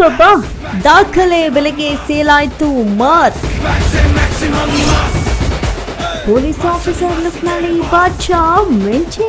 ಅಬ್ಬಬ್ಬಾ ದಾಖಲೆ ಬೆಲೆಗೆ ಸೇಲಾಯ್ತು ಮಾರ್ಕ್. ಪೊಲೀಸ್ ಆಫೀಸರ್ ಲುಕ್ನಲ್ಲಿ ಬಾಚಾ ಮೆಂಚೆ.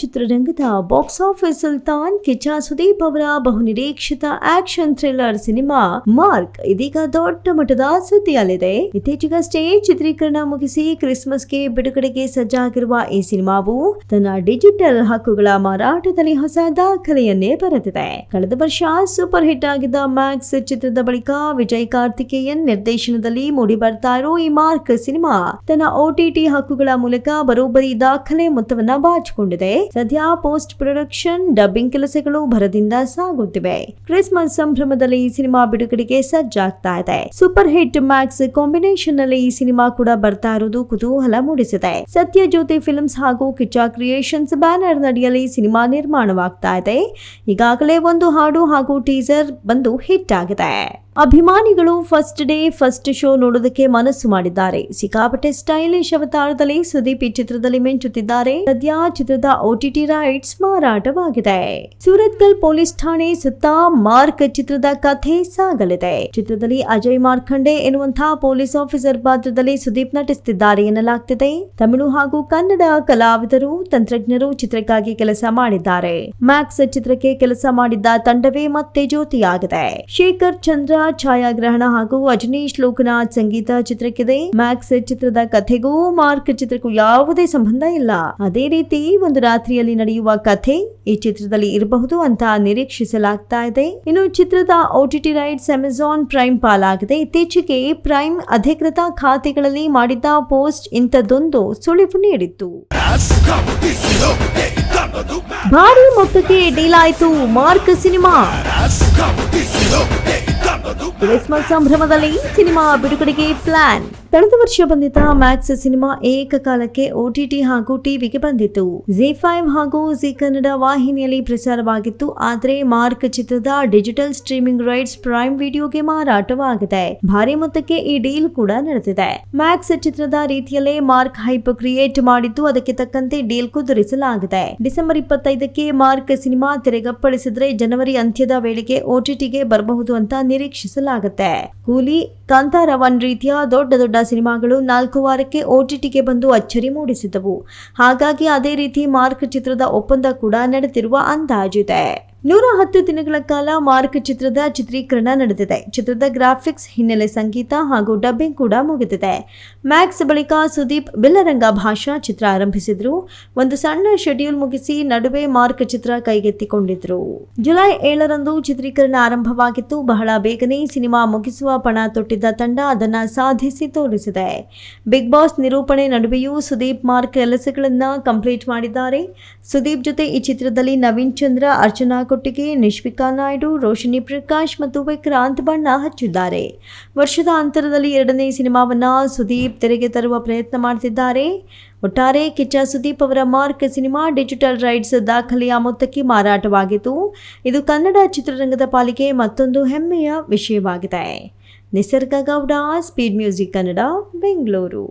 ಚಿತ್ರರಂಗದ ಬಾಕ್ಸ್ ಆಫೀಸ್ ಸುಲ್ತಾನ್ ಕಿಚ್ಚ ಸುದೀಪ್ ಅವರ ಬಹುನಿರೀಕ್ಷಿತ ಆಕ್ಷನ್ ಥ್ರಿಲ್ಲರ್ ಸಿನಿಮಾ ಮಾರ್ಕ್ ಇದೀಗ ದೊಡ್ಡ ಮಟ್ಟದ ಸುದ್ದಿಯಲ್ಲಿದೆ. ಇತ್ತೀಚೆಗಷ್ಟೇ ಚಿತ್ರೀಕರಣ ಮುಗಿಸಿ ಕ್ರಿಸ್ಮಸ್ಗೆ ಬಿಡುಗಡೆಗೆ ಸಜ್ಜಾಗಿರುವ ಈ ಸಿನಿಮಾವು ತನ್ನ ಡಿಜಿಟಲ್ ಹಕ್ಕುಗಳ ಮಾರಾಟದಲ್ಲಿ ಹೊಸ ದಾಖಲೆಯನ್ನೇ ಬರೆದಿದೆ. ಕಳೆದ ವರ್ಷ ಸೂಪರ್ ಹಿಟ್ ಆಗಿದ್ದ ಮ್ಯಾಕ್ಸ್ ಚಿತ್ರದ ಬಳಿಕ ವಿಜಯ್ ಕಾರ್ತಿಕೇಯನ್ ನಿರ್ದೇಶನದಲ್ಲಿ ಮೂಡಿ ಬರ್ತಾ ಇರೋ ಈ ಮಾರ್ಕ್ ಸಿನಿಮಾ ತನ್ನ ಓಟಿಟಿ ಹಕ್ಕುಗಳ ಮೂಲಕ ಬರೋಬ್ಬರಿ ದಾಖಲೆ ಮೊತ್ತವನ್ನ ಬಾಚಿಕೊಂಡಿದೆ. ಸದ್ಯ ಪೋಸ್ಟ್ ಪ್ರೊಡಕ್ಷನ್, ಡಬ್ಬಿಂಗ್ ಕೆಲಸಗಳು ಭರದಿಂದ ಸಾಗುತ್ತಿವೆ. ಕ್ರಿಸ್ಮಸ್ ಸಂಭ್ರಮದಲ್ಲಿ ಈ ಸಿನಿಮಾ ಬಿಡುಗಡೆಗೆ ಸಜ್ಜಾಗ್ತಾ ಇದೆ. ಸೂಪರ್ ಹಿಟ್ ಮ್ಯಾಕ್ಸ್ ಕಾಂಬಿನೇಷನ್ನಲ್ಲಿ ಈ ಸಿನಿಮಾ ಕೂಡ ಬರ್ತಾ ಇರುವುದು ಕುತೂಹಲ ಮೂಡಿಸಿದೆ. ಸತ್ಯ ಜ್ಯೋತಿ ಫಿಲ್ಮ್ಸ್ ಹಾಗೂ ಕಿಚ್ಚಾ ಕ್ರಿಯೇಷನ್ಸ್ ಬ್ಯಾನರ್ ನಡಿಯಲ್ಲಿ ಸಿನಿಮಾ ನಿರ್ಮಾಣವಾಗ್ತಾ ಇದೆ. ಈಗಾಗಲೇ ಒಂದು ಹಾಡು ಹಾಗೂ ಟೀಸರ್ ಬಂದು ಹಿಟ್ ಆಗಿದೆ. ಅಭಿಮಾನಿಗಳು ಫಸ್ಟ್ ಡೇ ಫಸ್ಟ್ ಶೋ ನೋಡೋದಕ್ಕೆ ಮನಸ್ಸು ಮಾಡಿದ್ದಾರೆ. ಸಿಕ್ಕಾಪಟ್ಟೆ ಸ್ಟೈಲಿಶ್ ಅವತಾರದಲ್ಲಿ ಸುದೀಪ್ ಈ ಚಿತ್ರದಲ್ಲಿ ಮಿಂಚುತ್ತಿದ್ದಾರೆ. ಸದ್ಯ ಚಿತ್ರದ ಓಟಿಟಿ ರೈಟ್ಸ್ ಮಾರಾಟವಾಗಿದೆ. ಸೂರತ್ಕಲ್ ಪೊಲೀಸ್ ಠಾಣೆ ಸುತ್ತ ಮಾರ್ಕ್ ಚಿತ್ರದ ಕಥೆ ಸಾಗಲಿದೆ. ಚಿತ್ರದಲ್ಲಿ ಅಜಯ್ ಮಾರ್ಖಂಡೆ ಎನ್ನುವಂತಹ ಪೊಲೀಸ್ ಆಫೀಸರ್ ಪಾತ್ರದಲ್ಲಿ ಸುದೀಪ್ ನಟಿಸುತ್ತಿದ್ದಾರೆ ಎನ್ನಲಾಗ್ತಿದೆ. ತಮಿಳು ಹಾಗೂ ಕನ್ನಡ ಕಲಾವಿದರು, ತಂತ್ರಜ್ಞರು ಚಿತ್ರಕ್ಕಾಗಿ ಕೆಲಸ ಮಾಡಿದ್ದಾರೆ. ಮ್ಯಾಕ್ಸ್ ಚಿತ್ರಕ್ಕೆ ಕೆಲಸ ಮಾಡಿದ್ದ ತಂಡವೇ ಮತ್ತೆ ಜ್ಯೋತಿಯಾಗಿದೆ. ಶೇಖರ್ ಚಂದ್ರ ಛಾಯಾಗ್ರಹಣ ಹಾಗೂ ಅಜನೀಶ್ ಲೋಕನಾಥ್ ಸಂಗೀತ ಚಿತ್ರಕ್ಕಿದೆ. ಮ್ಯಾಕ್ಸ್ ಚಿತ್ರದ ಕಥೆಗೂ ಮಾರ್ಕ್ ಚಿತ್ರಕ್ಕೂ ಯಾವುದೇ ಸಂಬಂಧ ಇಲ್ಲ. ಅದೇ ರೀತಿ ಒಂದು ರಾತ್ರಿಯಲ್ಲಿ ನಡೆಯುವ ಕಥೆ ಈ ಚಿತ್ರದಲ್ಲಿ ಇರಬಹುದು ಅಂತ ನಿರೀಕ್ಷಿಸಲಾಗ್ತಾ ಇದೆ. ಇನ್ನು ಚಿತ್ರದ ಓಟಿಟಿ ರೈಟ್ಸ್ ಅಮೆಜಾನ್ ಪ್ರೈಮ್ ಪಾಲಾಗಿದೆ. ಇತ್ತೀಚೆಗೆ ಪ್ರೈಮ್ ಅಧಿಕೃತ ಖಾತೆಗಳಲ್ಲಿ ಮಾಡಿದ್ದ ಪೋಸ್ಟ್ ಇಂಥದ್ದೊಂದು ಸುಳಿವು ನೀಡಿತ್ತು. ಭಾರಿ ಮೊತ್ತಕ್ಕೆ ಡೀಲ್ ಆಯಿತು ಮಾರ್ಕ್ ಸಿನಿಮಾ. ಕ್ರಿಸ್ಮಸ್ ಸಂಭ್ರಮದಲ್ಲಿ ಸಿನಿಮಾ ಬಿಡುಗಡೆಗೆ ಪ್ಲಾನ್. ಕಳೆದ ವರ್ಷ ಬಂದಿದ್ದ ಮ್ಯಾಕ್ಸ್ ಸಿನಿಮಾ ಏಕಕಾಲಕ್ಕೆ ಒಟಿಟಿ ಹಾಗೂ ಟಿವಿಗೆ ಬಂದಿತ್ತು. ಜಿ ಫೈವ್ ಹಾಗೂ ಜಿ ಕನ್ನಡ ವಾಹಿನಿಯಲ್ಲಿ ಪ್ರಸಾರವಾಗಿತ್ತು. ಆದರೆ ಮಾರ್ಕ್ ಚಿತ್ರದ ಡಿಜಿಟಲ್ ಸ್ಟ್ರೀಮಿಂಗ್ ರೈಟ್ಸ್ ಪ್ರೈಮ್ ವಿಡಿಯೋಗೆ ಮಾರಾಟವಾಗಿದೆ. ಭಾರಿ ಮೊತ್ತಕ್ಕೆ ಈ ಡೀಲ್ ಕೂಡ ನಡೆದಿದೆ. ಮ್ಯಾಕ್ಸ್ ಚಿತ್ರದ ರೀತಿಯಲ್ಲೇ ಮಾರ್ಕ್ ಹೈಪ್ ಕ್ರಿಯೇಟ್ ಮಾಡಿದ್ದು ಅದಕ್ಕೆ ತಕ್ಕಂತೆ ಡೀಲ್ ಕುದುರಿಸಲಾಗಿದೆ. ಡಿಸೆಂಬರ್ ಇಪ್ಪತ್ತೈದಕ್ಕೆ ಮಾರ್ಕ್ ಸಿನಿಮಾ ತೆರೆಗಪ್ಪಳಿಸಿದ್ರೆ ಜನವರಿ ಅಂತ್ಯದ ವೇಳೆಗೆ ಓಟಿಟಿಗೆ ಬರಬಹುದು ಅಂತ ನಿರೀಕ್ಷಿಸಲಾಗುತ್ತೆ. ಕೂಲಿ ಕಾಂತಾರ ಒನ್ ರೀತಿಯ ದೊಡ್ಡ ದೊಡ್ಡ ಸಿನಿಮಾಗಳು ನಾಲ್ಕು ವಾರಕ್ಕೆ ಓಟಿಟಿಗೆ ಬಂದು ಅಚ್ಚರಿ ಮೂಡಿಸಿದವು. ಹಾಗಾಗಿ ಅದೇ ರೀತಿ ಮಾರ್ಕ್ ಚಿತ್ರದ ಒಪ್ಪಂದ ಕೂಡ ನಡೆದಿರುವ ಅಂದಾಜಿದೆ ನೂರ ಹತ್ತು ದಿನಗಳ ಕಾಲ ಮಾರ್ಕ್ ಚಿತ್ರದ ಚಿತ್ರೀಕರಣ ನಡೆದಿದೆ. ಚಿತ್ರದ ಗ್ರಾಫಿಕ್ಸ್ ಹಿನ್ನೆಲೆ ಸಂಗೀತ ಹಾಗೂ ಡಬ್ಬಿಂಗ್ ಕೂಡ ಮುಗಿದಿದೆ. ಮ್ಯಾಕ್ಸ್ ಬಳಿಕ ಸುದೀಪ್ ಬಿಲ್ಲರಂಗ ಭಾಷಾ ಚಿತ್ರ ಆರಂಭಿಸಿದ್ರು. ಒಂದು ಸಣ್ಣ ಶೆಡ್ಯೂಲ್ ಮುಗಿಸಿ ನಡುವೆ ಮಾರ್ಕ್ ಚಿತ್ರ ಕೈಗೆತ್ತಿಕೊಂಡಿದ್ರು. ಜುಲೈ ಏಳರಂದು ಚಿತ್ರೀಕರಣ ಆರಂಭವಾಗಿತ್ತು. ಬಹಳ ಬೇಗನೆ ಸಿನಿಮಾ ಮುಗಿಸುವ ಪಣ ತೊಟ್ಟಿದ್ದ ತಂಡ ಅದನ್ನ ಸಾಧಿಸಿ ತೋರಿಸಿದೆ. ಬಿಗ್ ಬಾಸ್ ನಿರೂಪಣೆ ನಡುವೆಯೂ ಸುದೀಪ್ ಮಾರ್ಕ್ ಕೆಲಸಗಳನ್ನ ಕಂಪ್ಲೀಟ್ ಮಾಡಿದ್ದಾರೆ. ಸುದೀಪ್ ಜೊತೆ ಈ ಚಿತ್ರದಲ್ಲಿ ನವೀನ್ ಚಂದ್ರ, ಅರ್ಚನಾ ಕೊಟ್ಟಿಗೆ ನಿಶ್ವಿಕಾ ನಾಯ್ಡು ರೋಶಿನಿ ಪ್ರಕಾಶ್ ಮತ್ತು ವಿಕ್ರಾಂತ್ ಬಣ್ಣ ಹಚ್ಚಿದ್ದಾರೆ. ವರ್ಷದ ಅಂತರದಲ್ಲಿ ಎರಡನೇ ಸಿನಿಮಾವನ್ನ ಸುದೀಪ್ ತೆರೆಗೆ ತರುವ ಪ್ರಯತ್ನ ಮಾಡ್ತಿದ್ದಾರೆ. ಒಟ್ಟಾರೆ ಕಿಚ್ಚ ಸುದೀಪ್ ಅವರ ಮಾರ್ಕ್ ಸಿನಿಮಾ ಡಿಜಿಟಲ್ ರೈಟ್ಸ್ ದಾಖಲೆಯ ಮೊತ್ತಕ್ಕೆ ಮಾರಾಟವಾಗಿತ್ತು. ಇದು ಕನ್ನಡ ಚಿತ್ರರಂಗದ ಪಾಲಿಗೆ ಮತ್ತೊಂದು ಹೆಮ್ಮೆಯ ವಿಷಯವಾಗಿದೆ. Nisarga Gowda speed music Kannada, Bengaluru.